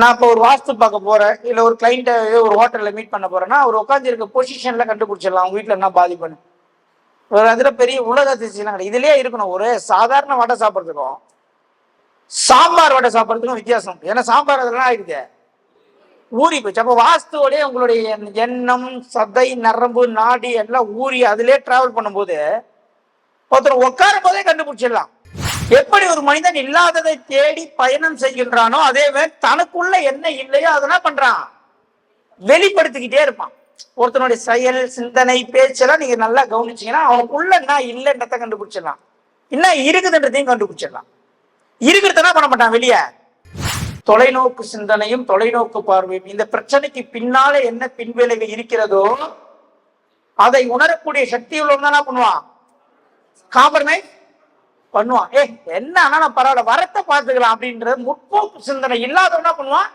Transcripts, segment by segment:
நான் இப்போ ஒரு வாஸ்து பார்க்க போறேன். இல்லை ஒரு கிளைண்ட்டை ஒரு ஹோட்டலில் மீட் பண்ண போறேன்னா அவர் உட்காந்துருக்க பொசிஷனில் பொசிஷன்ல கண்டுபிடிச்சிடலாம். அவங்க வீட்டில் என்ன பாதிப்புன்னு. ஒரு அதில் பெரிய உலக அதிசயம் கிடையாது. இதுலயே இருக்கணும். ஒரு சாதாரண வடை சாப்பிட்றதுக்கும் சாம்பார் வடை சாப்பிட்றதுக்கும் வித்தியாசம். ஏன்னா சாம்பார் அதெல்லாம் ஆயிடுது? ஊறி போச்சு. அப்போ வாஸ்துவோடய உங்களுடைய எண்ணம் சதை நரம்பு நாடி எல்லாம் ஊறி அதிலே டிராவல் பண்ணும்போது ஒருத்தர் உட்காரும் போதே கண்டுபிடிச்சிடலாம். எப்படி ஒரு மனிதன் இல்லாததை தேடி பயணம் செய்கின்றானோ அதே மாதிரி தனக்குள்ள என்ன இல்லையோ அதெல்லாம் பண்றான்? வெளிப்படுத்திக்கிட்டே இருப்பான். ஒருத்தனுடைய செயல் சிந்தனை பேச்செல்லாம் நீங்க நல்லா கவனிச்சீங்கன்னா அவனுக்குள்ள என்ன இல்லைன்றத கண்டுபிடிச்சிடலாம். என்ன இருக்குதுன்றதையும் கண்டுபிடிச்சிடலாம். இருக்கிறத பண்ண மாட்டான் வெளியே? தொலைநோக்கு சிந்தனையும் தொலைநோக்கு பார்வையும். இந்த பிரச்சனைக்கு பின்னால என்ன பின்விளைவு இருக்கிறதோ அதை உணரக்கூடிய சக்தி உள்ளவன் தான் பண்ணுவான்? காம்ப்ரமைஸ் பண்ணுவான். ஏ என்ன ஆனாலும் பரவாயில்ல வரத்தை பார்த்துக்கலாம் அப்படின்ற முற்போக்கு சிந்தனை இல்லாதவனா பண்ணுவான்?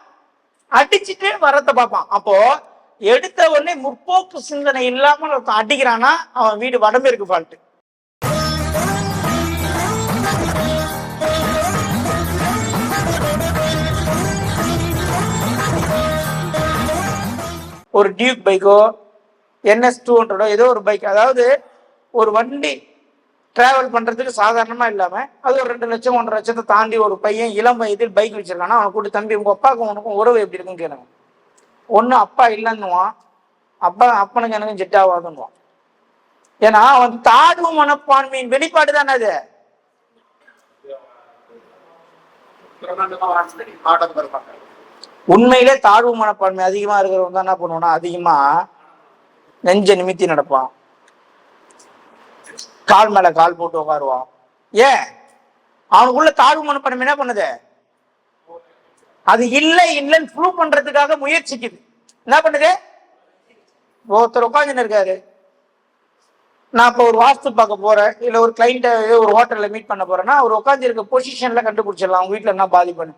அடிச்சுட்டு வரத்தை பார்ப்பான். அப்போ எடுத்த உடனே முற்போக்கு சிந்தனை இல்லாமல் அடிக்கிறான்னா அவன் வீடு வடமேற்கு ஃபால்ட்டு ஒரு டியூக் பைக்கோ என்எஸ் டூ ஹண்ட்ரடோ ஏதோ ஒரு பைக் அதாவது ஒரு வண்டி டிராவல் பண்ணுறதுக்கு சாதாரணமாக இல்லாமல் அது ஒரு ரெண்டு லட்சம் ஒன்றரை லட்சத்தை தாண்டி ஒரு பையன் இளம் வயதில் பைக் வச்சிருக்கானா? அவனை கூட்டு தம்பி உங்கள் அப்பாவுக்கும் உனக்கும் உறவு எப்படி இருக்குன்னு கேளுங்க. ஒன்றும் அப்பா இல்லைன்னுவான். அப்பா அப்பனுக்கு எனக்கும் ஜெட் ஆகாதுன்னுவான். ஏன்னா அவன் தாழ்வு மனப்பான்மையின் வெளிப்பாடு தானே அது. உண்மையிலே தாழ்வு மனப்பான்மை அதிகமா இருக்கிறவங்க தான் என்ன பண்ணுவோம்னா அதிகமா நெஞ்ச நிமித்தி நடப்பான். கால் மேல கால் போட்டு உட்காருவான். ஏன்? அவனுக்குள்ள தாழ்வு மனப்பான்மை என்ன பண்ணுது? அது இல்லை இல்லைன்னு ப்ரூவ் பண்றதுக்காக முயற்சிக்குது. என்ன பண்ணுது? ஒருத்தர் உட்காந்துன்னு இருக்காரு. நான் இப்போ ஒரு வாஸ்து பார்க்க போறேன். இல்லை ஒரு கிளைண்ட்டை ஒரு ஹோட்டலில் மீட் பண்ண போறேன்னா அவர் உட்காந்துருக்க பொசிஷன்ல கண்டுபிடிச்சிடலாம். அவங்க வீட்டில் என்ன பாதிப்புன்னு.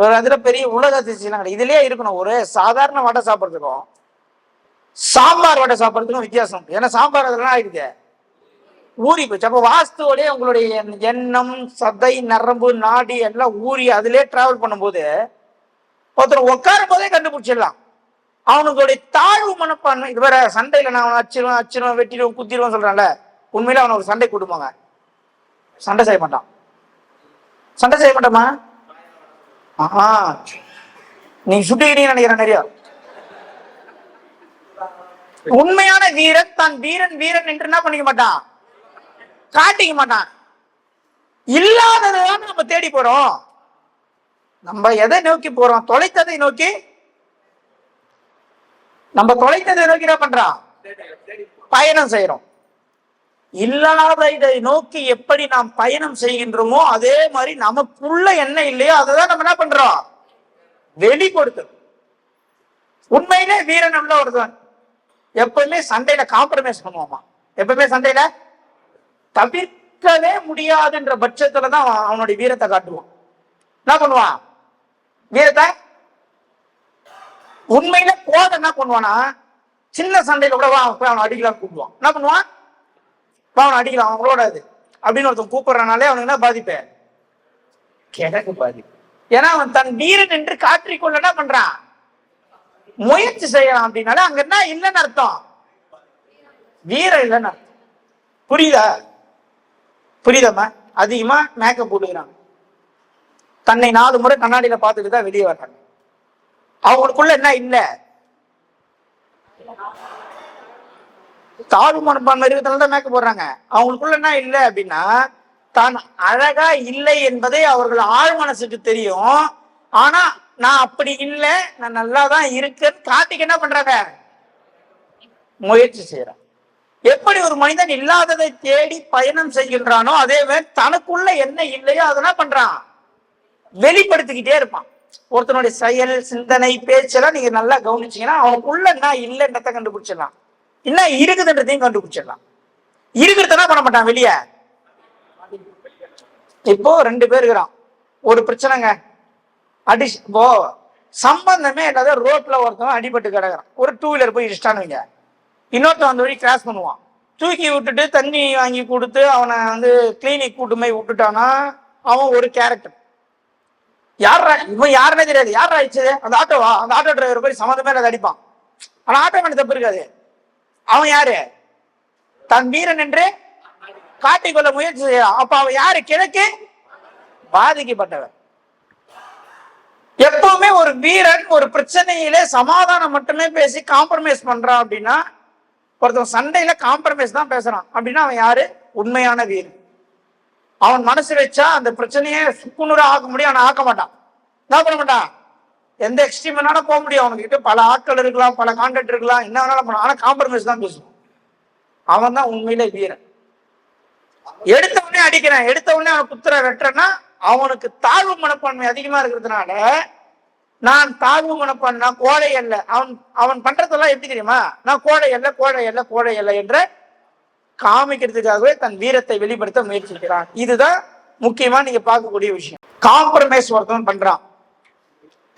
ஒரு அதில் பெரிய உலக அதிசயம் கிடையாது. இதுலயே இருக்கணும். ஒரு சாதாரண வடை சாப்பிட்றதுக்கும் சாம்பார் வடை சாப்பிட்றதுக்கும் வித்தியாசம். ஏன்னா சாம்பார் அதெல்லாம் ஆயிடுது. ஊறி போச்சு. அப்போ வாஸ்துவோடய உங்களுடைய எண்ணம் சதை நரம்பு நாடி எல்லாம் ஊறி அதிலே டிராவல் பண்ணும்போது ஒருத்தர் உட்காரும் போதே கண்டுபிடிச்சிடலாம். அவனுடைய தாழ்வு மனப்பான்மை இது வேற சண்டையில நான் அவனை அச்சிருவேன் அச்சிருவேன் வெட்டிடுவேன் குத்திடுவேன் சொல்றான்ல உண்மையில அவனை ஒரு சண்டை கொடுப்பாங்க சண்டை செய்ய மாட்டான். சண்டை செய்ய மாட்டாமா ஆ நீ சுட்டுக்கிறீங்கன்னு நினைக்கிறேன் நிறைய. உண்மையான வீரன் தான் வீரன் வீரன் என்று என்ன பண்ணிக்க மாட்டான்? காட்டிக்க மாட்டான். இல்லாததான் நம்ம தேடி போறோம். நம்ம எதை நோக்கி போறோம்? தொலைத்ததை நோக்கி? நம்ம தொலைத்ததை நோக்கி என்ன பண்றோம்? பயணம் செய்யறோம் இல்லாத இதை நோக்கி எப்படி நாம் பயணம் செய்கின்றோமோ அதே மாதிரி நமக்குள்ள என்ன இல்லையோ அதை தான் நம்ம என்ன பண்றோம்? வெளிப்படுத்து உண்மையிலே வீரன் உள்ள ஒருத்தன். எப்பவுமே சண்டையில காம்ப்ரமைஸ் பண்ணுவோமா எப்பவுமே சண்டையில தவிர்க்கவே முடியாதுன்ற பட்சத்துல தான் அவன் அவனுடைய வீரத்தை காட்டுவான். என்ன பண்ணுவான்? வீரத்தை உண்மையில கோதை என்ன பண்ணுவானா சின்ன சண்டையில கூட வா, அவன் போய் அவனை அடிக்கலாம் கூப்பிடுவான். என்ன பண்ணுவான்? வா, அவனை அடிக்கலாம் அவங்களோட அது அப்படின்னு ஒருத்தன் கூப்பிடுறனாலே அவனுக்கு என்ன பாதிப்பு? கிழக்கு பாதிப்பு. ஏன்னா அவன் தன் வீரன் என்று காற்றிக்கொள்ள என்ன பண்றான்? முயற்சி செய்யலாம் அப்படின்னாலே அங்க என்ன இல்லைன்னு அர்த்தம்? வீரம் இல்லைன்னு அர்த்தம். புரியுதா? புரியுதாம்மா? அதிகமா மேக்கப் போட்டுக்கிறாங்க. தன்னை நாலு முறை கண்ணாடியில பார்த்துட்டு தான் வெளியே வர்றாங்க. அவங்களுக்குள்ள என்ன இல்லை? தாழ்வு மனப்பான்மை இருக்கிறதுனால தான் மேக்கப் போடுறாங்க. அவங்களுக்குள்ள என்ன இல்லை அப்படின்னா தான் அழகா இல்லை என்பதை அவர்கள் ஆழ் மனசுக்கு தெரியும். ஆனா நான் அப்படி இல்லை நான் நல்லா தான் இருக்கேன்னு காட்டிக்க என்ன பண்றாங்க? முயற்சி செய்யறான் எப்படி ஒரு மனிதன் இல்லாததை தேடி பயணம் செய்கின்றானோ அதே மாதிரி தனக்குள்ள என்ன இல்லையோ அதெல்லாம் பண்றான்? வெளிப்படுத்திக்கிட்டே இருப்பான். ஒருத்தனுடைய செயல் சிந்தனை பேச்செல்லாம் நீங்க நல்லா கவனிச்சீங்கன்னா அவனுக்குள்ள என்ன இல்லைன்றத கண்டுபிடிச்சிடலாம். என்ன இருக்குதுன்றதையும் கண்டுபிடிச்சிடலாம். இருக்கிறதெல்லாம் பண்ண மாட்டான் வெளியே? இப்போ ரெண்டு பேர் இருக்கிறான். ஒரு பிரச்சனைங்க. அடி இப்போ சம்பந்தமே இல்லாத ரோட்ல ஒருத்தவன் அடிபட்டு கிடக்குறான். ஒரு டூ வீலர் போய் இடிச்சிட்டான்னு வைங்க. இன்னொருத்தன் அந்த வழி கிராஸ் பண்ணுவான். தூக்கி விட்டுட்டு தண்ணி வாங்கி கொடுத்து அவனை வந்து கிளினிக் கூட்டு போய் விட்டுட்டானா அவன் ஒரு கேரக்டர் யாரா இவன் யாருன்னே தெரியாது. யாரா அடிச்சது? அந்த ஆட்டோவா அந்த ஆட்டோ டிரைவர் போய் சம்மந்தமே அதை அடிப்பான். ஆனா ஆட்டோ மேல தப்பு இருக்காது. அவன் யாரு? தன் வீரன் என்று காட்டிக்கொள்ள முயற்சி செய்யலாம் அப்ப அவன் யாரு? கிழக்கு பாதிக்கப்பட்டவன். எப்பவுமே ஒரு வீரன் ஒரு பிரச்சனையிலே சமாதானம் மட்டுமே பேசி காம்ப்ரமைஸ் பண்றான் அப்படின்னா ஒருத்தன் சண்டையில காம்ப்ரமைஸ் தான் பேசுறான். அப்படின்னா அவன் யாரு? உண்மையான வீரன். அவன் மனசு வச்சா அந்த பிரச்சனையை சுக்குநூறா ஆக்க முடியும். அவனை ஆக்க மாட்டான். என்ன பண்ண மாட்டான்? எந்த எக்ஸ்ட்ரீம் வேணாலும் போக முடியும். அவனுக்கிட்ட பல ஆட்கள் இருக்கலாம் பல கான்டாக்ட் இருக்கலாம் என்ன வேணாலும் பண்ணலாம். ஆனா காம்ப்ரமைஸ் தான் பேசுவான். அவன் தான் உண்மையில வீரன். எடுத்த உடனே அடிக்கிறான். எடுத்த உடனே அவன் குத்துற வெட்டுறன்னா அவனுக்கு தாழ்வு மனப்பான்மை அதிகமா இருக்கிறதுனால நான் தாழ்வு மனப்பான்மை நான் கோழை அல்ல அவன் அவன் பண்றதெல்லாம் எப்படி தெரியுமா? நான் கோழை அல்ல கோழை அல்ல கோழை அல்ல என்ற காமிக்கிறதுக்காகவே தன் வீரத்தை வெளிப்படுத்த முயற்சிக்கிறான். இதுதான் முக்கியமா நீங்க பார்க்கக்கூடிய விஷயம். காம்ப்ரமைஸ் ஒருத்தன் பண்றான்.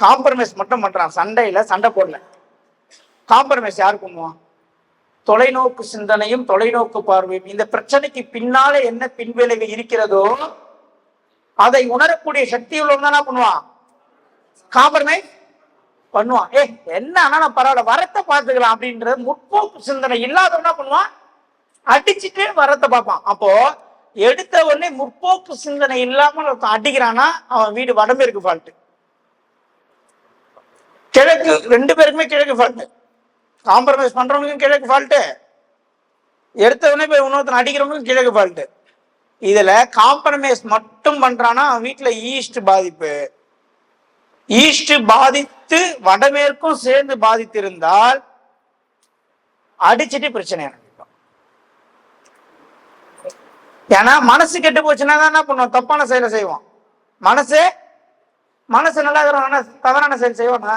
காம்ப்ரமைஸ் மட்டும் பண்றான். சண்டையில சண்டை போடல. காம்ப்ரமைஸ் யார் பண்ணுவான்? தொலைநோக்கு சிந்தனையும் தொலைநோக்கு பார்வையும். இந்த பிரச்சனைக்கு பின்னாலே என்ன பின்விளைவு இருக்கிறதோ அதை உணரக்கூடிய சக்தி உள்ளவன் தானா பண்ணுவான். காம்ப்ரமைஸ் பண்ணுவான். ஏ என்ன ஆனா நான் பரவாயில்ல வரத்தை பார்த்துக்கலாம் அப்படின்ற முற்போக்கு சிந்தனை இல்லாதவனா என்ன பண்ணுவான்? அடிச்சுட்டு வரத்தை பார்ப்பான். அப்போ எடுத்த உடனே முற்போக்கு சிந்தனை இல்லாமல் அடிக்கிறானா அவன் வீடு வடமேற்கு ஃபால்ட்டு கிழக்கு ரெண்டு பேருக்குமே கிழக்கு ஃபால்ட்டு காம்ப்ரமைஸ் பண்றவங்களுக்கும் கிழக்கு ஃபால்ட்டு எடுத்த உடனே போய் இன்னொருத்தன் அடிக்கிறவங்களுக்கும் கிழக்கு ஃபால்ட்டு இதுல காம்ப்ரமைஸ் மட்டும் பண்றானா அவன் வீட்டுல ஈஸ்ட் பாதிப்பு. ஈஸ்ட் பாதித்து வடமேற்கும் சேர்ந்து பாதித்திருந்தால் அடிச்சிட்டு பிரச்சனை ஆரம்பிக்கும். ஏன்னா மனசு கெட்டு போச்சுன்னா தான் என்ன பண்ணுவோம்? தப்பான செயலை செய்வோம். மனசு மனசு நல்லா இருக்கிறவங்க தவறான செயல் செய்வோம்னா?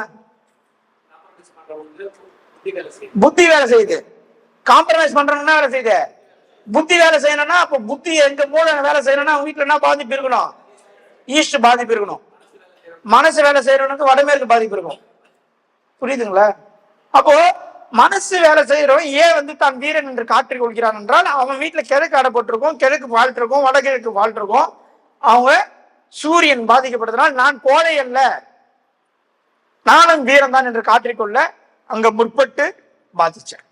புத்தி வேலை செய்யுது. காம்ப்ரமைஸ் பண்றோம்னா வேலை செய்யுது? புத்தி வேலை செய்யணும்னா அப்ப புத்தி எங்க மூளை வேலை செய்யணும்னா அவங்க வீட்டுல என்ன பாதிப்பு இருக்கணும்? ஈஸ்ட் பாதிப்பு இருக்கணும். மனசு வேலை செய்யறவனுக்கு வடமேற்கு பாதிப்பு இருக்கும். புரியுதுங்களா? அப்போ மனசு வேலை செய்யறவன் ஏன் வந்து தான் வீரன் என்று காற்றிக் கொள்கிறான் என்றால் அவன் வீட்டுல கிழக்கு அடைப்பட்டிருக்கும் கிழக்கு ஃபால்ட் இருக்கும் வடகிழக்கு வாழ்த்திருக்கும். இருக்கும் அவங்க சூரியன் பாதிக்கப்படுறதுனால் நான் கோழை அல்ல நானும் வீரன் தான் என்று காற்றிக்கொள்ள அங்க முற்பட்டு பாதிச்சேன்